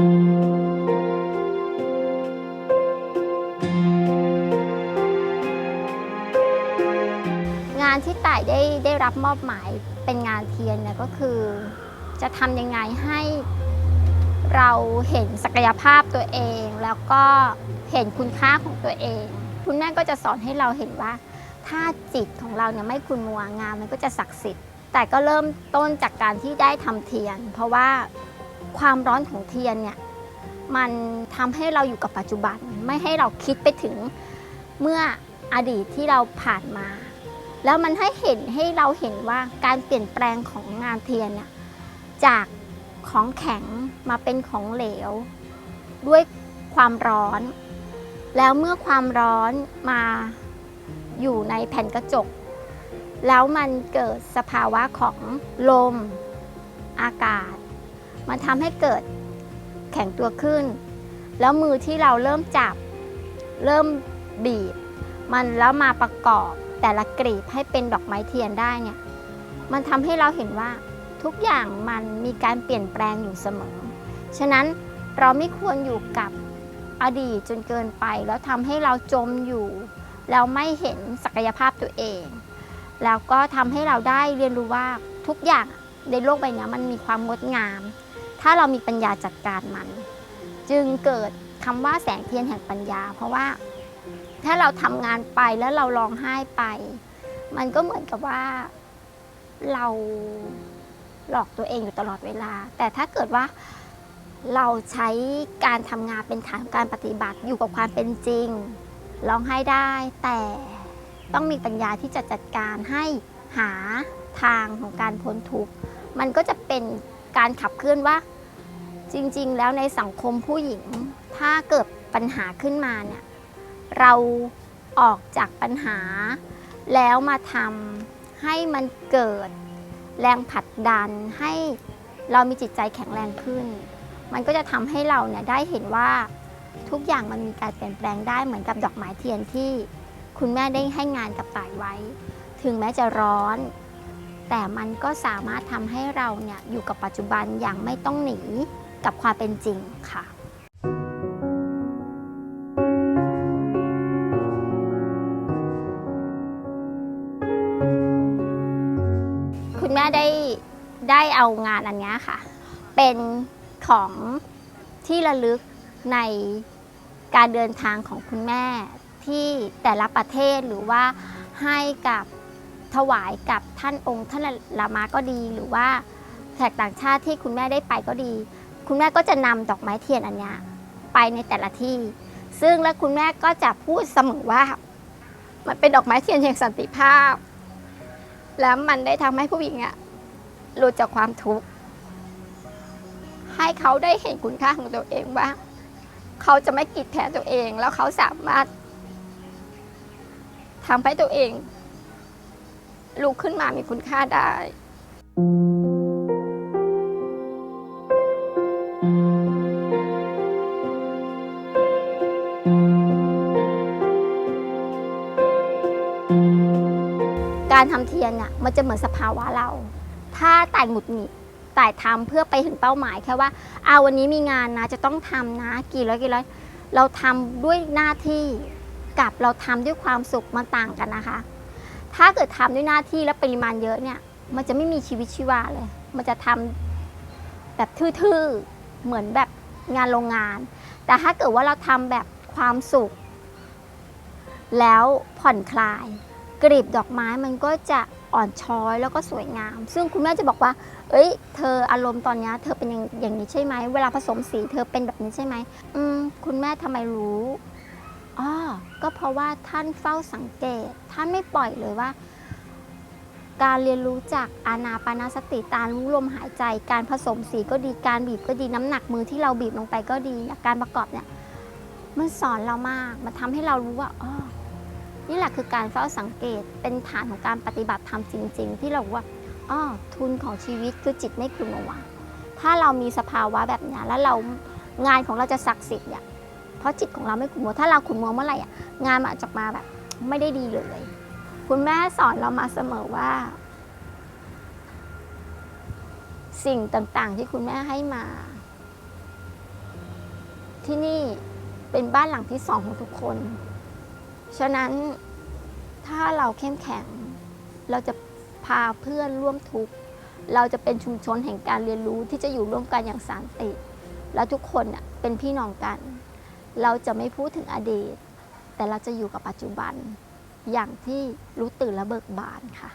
งานที่ต่ายได้ได้รับมอบหมายเป็นงานเทียนนี่ก็คือ จะทำยังไงให้เราเห็นศักยภาพตัวเอง แล้วก็เห็นคุณค่าของตัวเอง คุณแม่ก็จะสอนให้เราเห็นว่า ถ้าจิตของเราเนี่ยไม่คุณมัวงานมันก็จะศักดิ์สิทธิ์ แต่ก็เริ่มต้นจากการที่ได้ทำเทียน เพราะว่า ความร้อนของเทียนเนี่ยมันทำให้เราอยู่กับปัจจุบันไม่ให้เราคิดไปถึงเมื่ออดีตที่เราผ่านมา แล้วมันให้เห็นให้เราเห็นว่าการเปลี่ยนแปลงของงานเทียนเนี่ยจากของแข็งมาเป็นของเหลว ด้วยความร้อน แล้วเมื่อความร้อนมาอยู่ในแผ่นกระจก แล้วมันเกิดสภาวะของลม อากาศ มันทำให้เกิดแข็งตัวขึ้น แล้วมือที่เราเริ่มจับ เริ่มบีบ มันแล้วมาประกอบแต่ละกลีบให้เป็นดอกไม้เทียนได้เนี่ย มันทำให้เราเห็นว่าทุกอย่างมันมีการเปลี่ยนแปลงอยู่เสมอ ฉะนั้นเราไม่ควรอยู่กับอดีตจนเกินไป แล้วทำให้เราจมอยู่แล้วไม่เห็นศักยภาพตัวเอง แล้วก็ทำให้เราได้เรียนรู้ว่าทุกอย่างในโลกใบนี้มันมีความงดงาม ถ้าเรามีปัญญาจัดการมัน จึงเกิดคำว่าแสงเทียนแห่งปัญญา เพราะว่าถ้าเราทำงานไปแล้วเราร้องไห้ไป มันก็เหมือนกับว่าเราหลอกตัวเองอยู่ตลอดเวลา แต่ถ้าเกิดว่าเราใช้การทำงานเป็นฐานการปฏิบัติอยู่กับความเป็นจริงร้องไห้ได้ แต่ต้องมีปัญญาที่จะจัดการให้หาทางของการพ้นทุกข์ มันก็จะเป็น การขับเคลื่อนว่า จริงๆ แล้วในสังคมผู้หญิง ถ้าเกิดปัญหาขึ้นมาเนี่ยเราออกจากปัญหา แล้วมาทำให้มันเกิดแรงผลักดันให้เรามีจิตใจแข็งแรงขึ้น มันก็จะทำให้เราเนี่ยได้เห็นว่าทุกอย่างมันมีการเปลี่ยนแปลงได้เหมือนกับดอกไม้เทียนที่ คุณแม่ได้ให้งานกับต่ายไว้ ถึงแม้จะร้อน แต่มันก็สามารถทำให้เราเนี่ยอยู่กับปัจจุบันอย่างไม่ต้องหนีกับความเป็นจริงค่ะคุณแม่ได้ได้เอางานอันนี้ค่ะ เป็นของที่ระลึกในการเดินทางของคุณแม่ที่แต่ละประเทศหรือว่าให้กับ ถวายกับท่านองค์ท่านลามาก็ดี หรือว่าแขกต่างชาติที่คุณแม่ได้ไปก็ดี คุณแม่ก็จะนำดอกไม้เทียนอันนี้ไปในแต่ละที่ ซึ่งและคุณแม่ก็จะพูดเสมอว่า มันเป็นดอกไม้เทียนแห่งสันติภาพ แล้วมันได้ทำให้ผู้หญิงอะหลุดจากความทุกข์ให้เขาได้เห็นคุณค่าของตัวเองว่า เขาจะไม่กีดแพ้ตัวเองแล้วเขาสามารถทำให้ตัวเอง ลุกขึ้นมามีคุณค่าได้การทำเทียนเนี่ยมันจะเหมือนสภาวะเรา ถ้าต่ายหงุดหงิดต่ายทำเพื่อไปถึงเป้าหมายแค่ว่าเอาวันนี้มีงานนะจะต้องทำนะ กี่ร้อยกี่ร้อยเราทำด้วยหน้าที่กับเราทำด้วยความสุขมันต่างกันนะคะ ถ้าเกิดทำด้วยหน้าที่และปริมาณเยอะเนี่ย มันจะไม่มีชีวิตชีวาเลย มันจะทำแบบทื่อๆ เหมือนแบบงานโรงงาน แต่ถ้าเกิดว่าเราทำแบบความสุข แล้วผ่อนคลาย กลีบดอกไม้มันก็จะอ่อนช้อยแล้วก็สวยงาม ซึ่งคุณแม่จะบอกว่า เอ้ย เธออารมณ์ตอนนี้เธอเป็นอย่างอย่างนี้ใช่ไหม เวลาผสมสีเธอเป็นแบบนี้ใช่ไหมอืมคุณแม่ทำไมรู้ ก็เพราะว่าท่านเฝ้าสังเกต ท่านไม่ปล่อยเลยว่า การเรียนรู้จากอานาปานาสติการู้ลมหายใจ การผสมสีก็ดีการบีบก็ดีน้ำหนักมือที่เราบีบลงไปก็ดีการประกอบเนี่ยมันสอนเรามากมันทำให้เรารู้ว่าอ๋อนี่แหละคือการเฝ้าสังเกตเป็นฐานของการปฏิบัติธรรมจริง ๆ ที่เราว่าอ๋อทุนของชีวิตคือจิตไม่ขุนมัวถ้าเรามีสภาวะแบบนี้แล้วเรางานของเราจะศักดิ์สิทธิ์เนี่ย เพราะจิตของเราไม่ขุนมัวถ้าเราขุนมัวเมื่อไหร่อะงานมันอาจจะมาแบบ ไม่ได้ดีเลย คุณแม่สอนเรามาเสมอว่า สิ่งต่างๆ ที่คุณแม่ให้มา ที่นี่เป็นบ้านหลังที่สองของทุกคน ฉะนั้นถ้าเราเข้มแข็ง เราจะพาเพื่อนร่วมทุกข์เราจะเป็นชุมชนแห่งการเรียนรู้ที่จะอยู่ร่วมกันอย่างสันติ แล้วทุกคนเป็นพี่น้องกัน เราจะไม่พูดถึงอดีต แต่เราจะอยู่กับปัจจุบัน อย่างที่รู้ตื่นและเบิกบานค่ะ